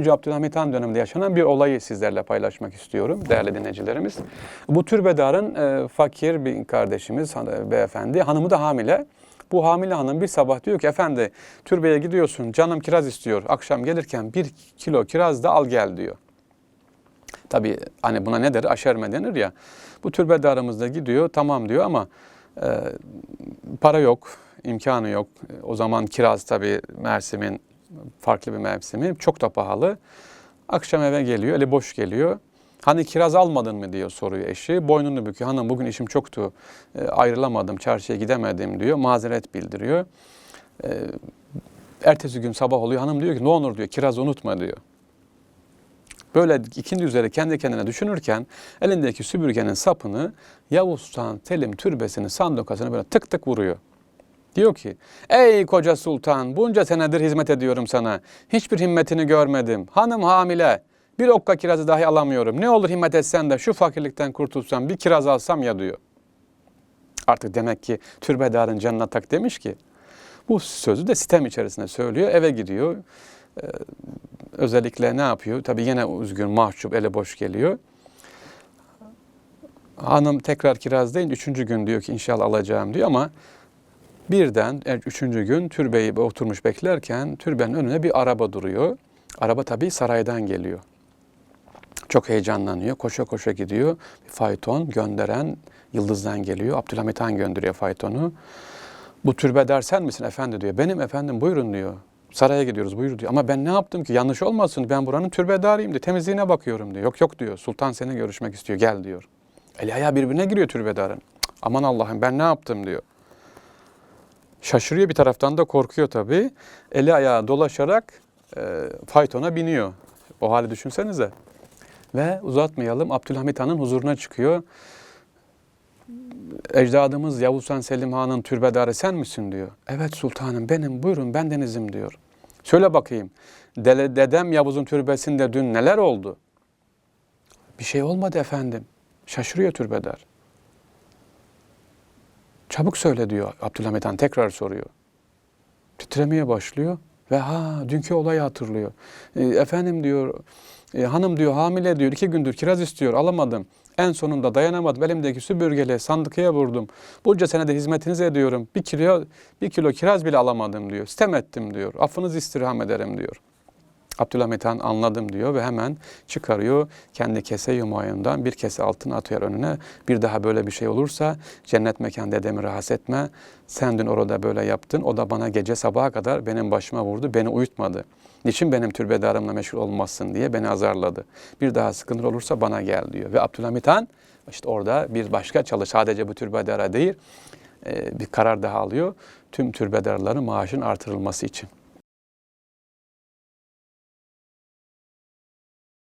2. Abdülhamit Han döneminde yaşanan bir olayı sizlerle paylaşmak istiyorum değerli dinleyicilerimiz. Bu türbedarın e, fakir bir kardeşimiz han- beyefendi, hanımı da hamile. Bu hamile hanım bir sabah diyor ki efendi türbeye gidiyorsun canım kiraz istiyor. Akşam gelirken bir kilo kiraz da al gel diyor. Tabii hani buna ne der? Aşerme denir ya. Bu türbedarımız da gidiyor tamam diyor ama e, para yok, imkanı yok. O zaman kiraz tabii Mersim'in farklı bir mevsimi. Çok da pahalı. Akşam eve geliyor, eli boş geliyor. Hani kiraz almadın mı diyor soruyor eşi. Boynunu büküyor. Hanım bugün işim çoktu. e, ayrılamadım, çarşıya gidemedim diyor. Mazeret bildiriyor. E, ertesi gün sabah oluyor. Hanım diyor ki ne olur diyor kiraz unutma diyor. Böyle ikindi üzere kendi kendine düşünürken elindeki süpürgenin sapını Yavuz Sultan Selim türbesinin sandokasına böyle tık tık vuruyor. Diyor ki ey koca sultan bunca senedir hizmet ediyorum sana. Hiçbir himmetini görmedim. Hanım hamile. Bir okka kirazı dahi alamıyorum. Ne olur himmet etsen de şu fakirlikten kurtulsam bir kiraz alsam ya diyor. Artık demek ki türbedarın canına tak demiş ki. Bu sözü de sitem içerisinde söylüyor. Eve gidiyor. Ee, özellikle ne yapıyor? Tabii yine üzgün, mahcup, ele boş geliyor. Hanım tekrar kiraz deyince üçüncü gün diyor ki inşallah alacağım diyor ama birden üçüncü gün türbeyi oturmuş beklerken türbenin önüne bir araba duruyor. Araba tabii saraydan geliyor. Çok heyecanlanıyor. Koşa koşa gidiyor. Bir fayton gönderen Yıldız'dan geliyor. Abdülhamit Han gönderiyor faytonu. Bu türbedar sen misin efendi diyor. Benim efendim buyurun diyor. Saraya gidiyoruz buyur diyor. Ama ben ne yaptım ki yanlış olmasın ben buranın türbedarıyım diyor. Temizliğine bakıyorum diyor. Yok yok diyor. Sultan seni görüşmek istiyor gel diyor. Eli ayağı birbirine giriyor türbedarın. Aman Allah'ım ben ne yaptım diyor. Şaşırıyor bir taraftan da korkuyor tabii. Eli ayağı dolaşarak e, faytona biniyor. O hali düşünsenize. Ve uzatmayalım Abdülhamit Han'ın huzuruna çıkıyor. Ecdadımız Yavuz Han Selim Han'ın türbedarı sen misin diyor. Evet sultanım benim buyurun bendenizim diyor. Söyle bakayım dede, dedem Yavuz'un türbesinde dün neler oldu? Bir şey olmadı efendim. Şaşırıyor türbedar. Çabuk söyle diyor Abdülhamit Han tekrar soruyor. Titremeye başlıyor ve ha dünkü olayı hatırlıyor. E, efendim diyor e, hanım diyor hamile diyor iki gündür kiraz istiyor alamadım. En sonunda dayanamadım elimdeki süpürgeyle sandıkaya vurdum. Bunca senede hizmetiniz ediyorum. Bir kilo, bir kilo kiraz bile alamadım diyor. Sitem ettim diyor. Affınızı istirham ederim diyor. Abdülhamit Han anladım diyor ve hemen çıkarıyor kendi kese yumayından bir kese altın atıyor önüne. Bir daha böyle bir şey olursa cennet mekan dedemi rahatsız etme. Sen dün orada böyle yaptın. O da bana gece sabaha kadar benim başıma vurdu. Beni uyutmadı. Niçin benim türbedarımla meşgul olmazsın diye beni azarladı. Bir daha sıkıntı olursa bana gel diyor. Ve Abdülhamit Han işte orada bir başka çalış sadece bu türbedara değil e, bir karar daha alıyor. Tüm türbedarların maaşın artırılması için.